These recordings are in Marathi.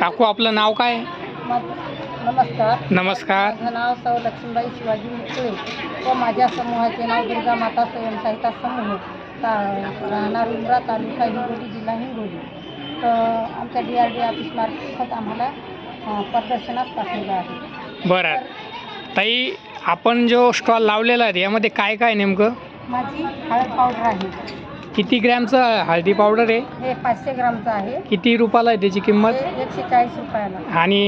काकू आपलं नाव काय? नमस्कार. नमस्कार. माझं नाव सौ लक्ष्मीबाई शिवाजी मुकुळे व माझ्या समूहाचे नाव दुर्गा माता स्वयंसहायता समूह ता- राहणार उमरा तालुका हिंगोली जिल्हा हिंगोली. तर आमच्या डी आर डी ऑफिस मार्फत आम्हाला अ, प्रदर्शनात पाठवलं आहे. बरं. ताई आपण जो स्टॉल लावलेला आहे यामध्ये काय काय नेमकं? माझी हळद पावडर आहे. किती ग्रॅमचं हळदी पावडर आहे? हे पाचशे ग्रामचं आहे. किती रुपयाला आहे त्याची किंमत? हे एकशे चाळीस रुपयाला. आणि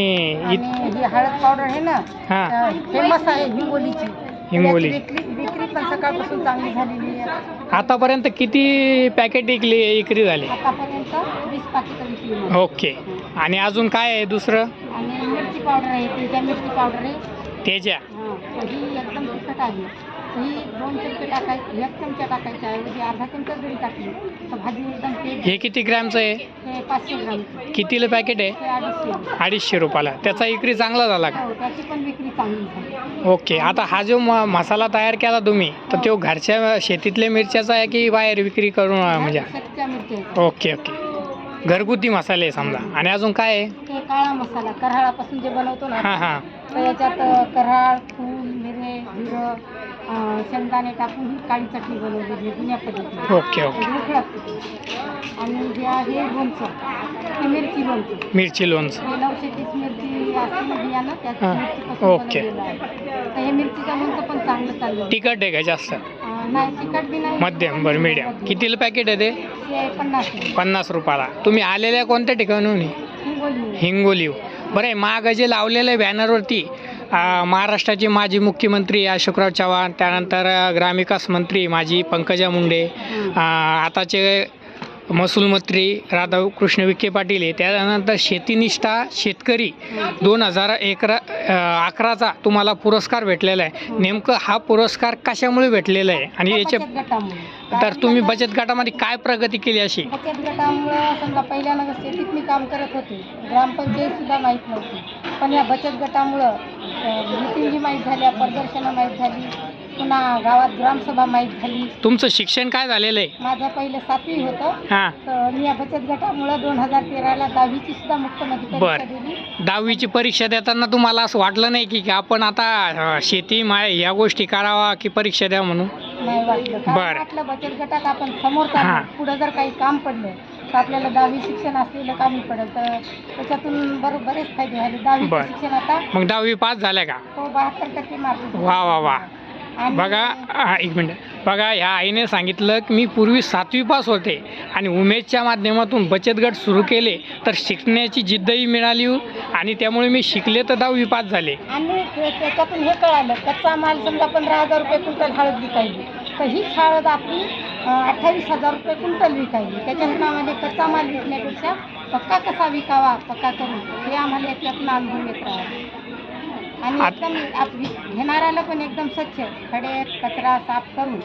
ही हळद पावडर आहे ना हां. फेमस आहे हिंगोलीची. हिंगोली. याची विक्री विक्री पण सकाळपासून चांगली झालेली आहे. आतापर्यंत किती पॅकेट विकली विक्री झाली? आतापर्यंत वीस पाकिटं विकली. ओके. आणि अजून काय आहे दुसरं? आणि मिरची पावडर आहे तेजा मिरची पावडर आहे. त्याच्या हां तर ही एकदम आहे. तर ही दोन चमचे टाकायची एक चमचा टाकायच्या ऐवजी अर्धा चमचा जरी टाकली तर भाजी एकदम हे किती ग्रॅमचं आहे? हे पाचशे ग्राम. कितीला पॅकेट आहे? हे अडीचशे. अडीचशे रुपयाला. त्याचा विक्री चांगला झाला का? हो त्याची पण विक्री चांगली झाली. ओके आता हा जो म मसाला तयार केला तुम्ही तर तो घरच्या शेतीतल्या मिरच्याचा आहे की बाहेर विक्री करून म्हणजे? Okay okay. घरगुती मसाले आहे समजा. आणि अजून काय आहे? ते काळा मसाला. कराळापासून जे बनवतो ना हां हां. तर याच्यात कराळ फूल मिरे जिरं अ, शेंगदाणे टाकून ही काळी चटणी बनवलेली आहे जुन्या पद्धतीने. Okay okay. आणि जे आहे लोणचं हे मिरची लोणचं. मिरची लोणचं. हे नऊशे तीस मिरची असते ना बियाणं त्याची हां. मिरचीपासून ओके. बनवलेलं आहे. तर हे मिरचीचं लोणचं पण चांगलं चाललं. तिखट आहे का जास्त? अं, नाही तिखट बी नाही. मध्यम बरं मीडियम कितीला पॅकेट आहे ते? हे पन्नास. पन्नास रुपयाला. तुम्ही आलेल्या कोणत्या ठिकाणून? हिंगोली बरं आहे माग जे लावलेलं आहे बॅनरवरती महाराष्ट्राचे माजी मुख्यमंत्री अशोकराव चव्हाण त्यानंतर ग्रामविकास मंत्री माजी पंकजा मुंडे आताचे महसूल मंत्री राधाकृष्ण विखे पाटील आहे त्यानंतर शेतीनिष्ठा शेतकरी दोन हजार एकरा अकराचा तुम्हाला पुरस्कार भेटलेला आहे. नेमकं हा पुरस्कार कशामुळे भेटलेला आहे? आणि याचे तर तुम्ही बचत गटामध्ये काय प्रगती केली अशी? बचत गटामुळं समजा पहिल्यानं शेतीत मी काम करत होते. ग्रामपंचायत सुद्धा माहीत नव्हती. पण या बचत गटामुळं मिटिंगी माहीत झाल्या प्रदर्शनं माहीत झाली. पुन्हा गावात ग्रामसभा माहीत झाली. तुमचं शिक्षण काय झालेलं आहे? माझं पहिलं सातवी होतं. हां. तर मी या बचत गटामुळं दोन हजार तेराला दहावीची सुद्धा परीक्षा बरं. दिली. दहावीची परीक्षा देताना तुम्हाला असं वाटलं नाही की की आपण आता अं, शेती माय ह्या गोष्टी करावा की परीक्षा द्या म्हणून? नाही वाटलं. कारण बरं. वाटलं बचत गटात आपण समोर हां. पुढं जर काही काम पडलं तर आपल्याला दहावी शिक्षण असलेलं कामी पडेल. तर त्याच्यातून बरं बरेच फायदे झाले. दहावी बरं. शिक्षण आता मग दहावी पास झाल्या का? तो बहात्तर टक्के मार्क वा वा वा. बघा हा, एक मिनिट. बघा ह्या आईने सांगितलं की मी पूर्वी सातवी पास होते आणि उमेदच्या माध्यमातून बचत गट सुरू केले तर शिकण्याची जिद्दही मिळाली आणि त्यामुळे मी शिकले तर दहावी पास झाले. आणि त्याच्यातून हे कळालं कच्चा माल समजा पंधरा हजार रुपये क्विंटल हळद विकायली. तर हीच हळद आपली अठ्ठावीस हजार रुपये क्विंटल विकायली. त्याच्यातून आम्हाला कच्चा माल विकण्यापेक्षा पक्का कसा विकावा पक्का करून हे आम्हाला याच्यातून अनुभव येत राहिला. आणि आत- एकदम आप- घेणाऱ्याला पण एकदम स्वच्छ खडे कचरा साफ करून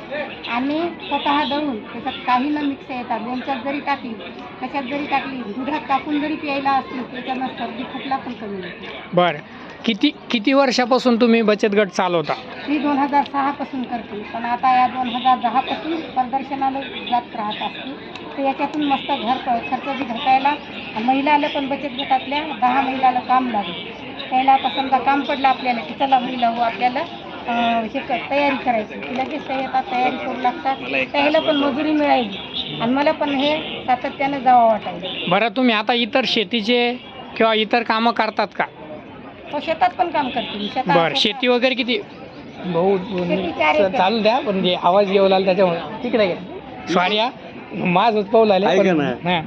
आणि स्वतः दळून त्याच्यात काही न मिक्स येतात लोणच्यात जरी टाकली कशात जरी टाकली दुधात टाकून जरी प्यायला असली त्याच्यानं सर्दी खोकला पण कमी होतो. बरं. किती किती वर्षापासून तुम्ही बचत गट चालवता? मी दोन हजार सहापासून करते. पण आता या दोन हजार दहापासून प्रदर्शनाला जात राहत असते. तर याच्यातून मस्त घर खर्च बी घटायला महिलाला पण बचत गटातल्या दहा महिलाला काम लागेल. त्याला आता समजा काम पडलं आपल्याला की चला महिला हो आपल्याला हे क- तयारी करायची. की लगेच ते येतात तयारी करू लागतात. त्याला पण मजुरी मिळाली आणि मला पण हे सातत्यानं जावं वाटायला बरं तुम्ही आता इतर शेतीचे किंवा इतर कामं करतात का? तो शेतात पण काम करते मी. शेतात बरं शेती वगैरे किती? भाऊ दोन शेती चार एकर. चालू द्या पण आवाज येऊ लागला त्याच्यामुळे. तिकडे घ्या. सॉरी हा माझंच पाऊल आले ऐका पण- ना. हां.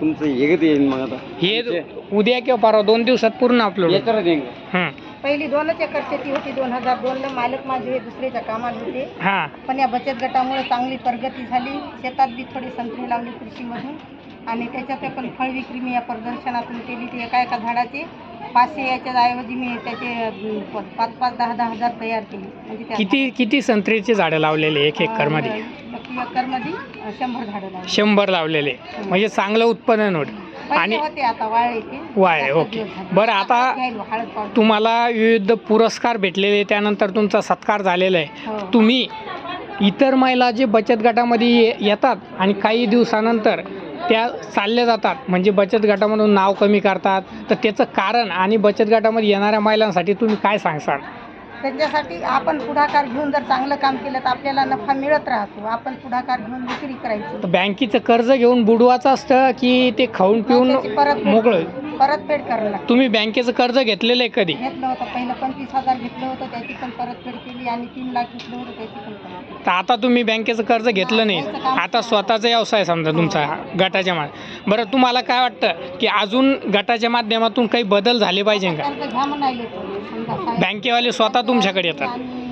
तुमचं येईल मग आता? हे उद्या किंवा परवा दोन दिवसात पूर्ण अपलोड याच्यावर येईन का? पहिली दोनच एकर शेती होती दोन हजार दोनला मालक माझे हे दुसऱ्याच्या कामाला होते. हां. पण या बचत गटामुळे चांगली प्रगती झाली. शेतात बी थोडी संत्री लावली कृषीमधून. आणि त्याच्यात पण फळ विक्री मी या प्रदर्शनातून केली ती एका एका झाडाचे. पाचशे याच्या ऐवजी मी त्याचे अं, प- पाच पाच दहा दहा हजार तयार केली. म्हणजे त्या किती किती संत्रीचे झाडं लावलेले एक एकरमध्ये अं, प्रति एकरमध्ये शंभर झाडं लावली. शंभर लावलेले. म्हणजे चांगलं उत्पादन होत आता वाळले, जास्त ओके. बरं, आता-. तुम्हाला विविध पुरस्कार भेटलेले त्यानंतर तुमचा सत्कार झालेला आहे. हो. तुम्ही इतर महिला जे बचत गटामध्ये येतात आणि काही दिवसानंतर त्या चालल्या जातात. म्हणजे बचत गटामधून नाव कमी करतात. तर त्याचं कारण आणि बचत गटामध्ये येणाऱ्या महिलांसाठी तुम्ही काय सांगसाल? त्यांच्यासाठी आपण पुढाकार घेऊन जर चांगलं काम केलं तर आपल्याला नफा मिळत राहतो. आपण पुढाकार घेऊन विक्री करायची. तर बँकेचं कर्ज घेऊन बुडवायचं असतं की ते खाऊन पिऊन त्याची परतफेड मोकळं? परतफेड करायला लागते तुम्ही बँकेचं कर्ज घेतलेलं आहे कधी? घेतलं होतं. पहिलं पंचवीस हजार घेतलं होतं त्याची पण परतफेड केली आणि तीन लाख घेतलं होतं त्याची पण परतफेड तर आता तुम्ही बँकेचं कर्ज घेतलं नाही. आता स्वतःचा व्यवसाय समजा तुमचा गटाच्या मा बरं तुम्हाला काय वाटतं की अजून गटाच्या माध्यमातून काही बदल झाले पाहिजे का? कर्ज घ्या म्हणाले समजा साहेब. बँकेवाले स्वतः तुमच्याकडे येतात. आणि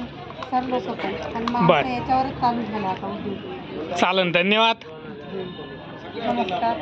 सर लोक पण आणि मग बरं. याच्यावरच चालू झालं आता उद्योग चालन धन्यवाद. नमस्कार.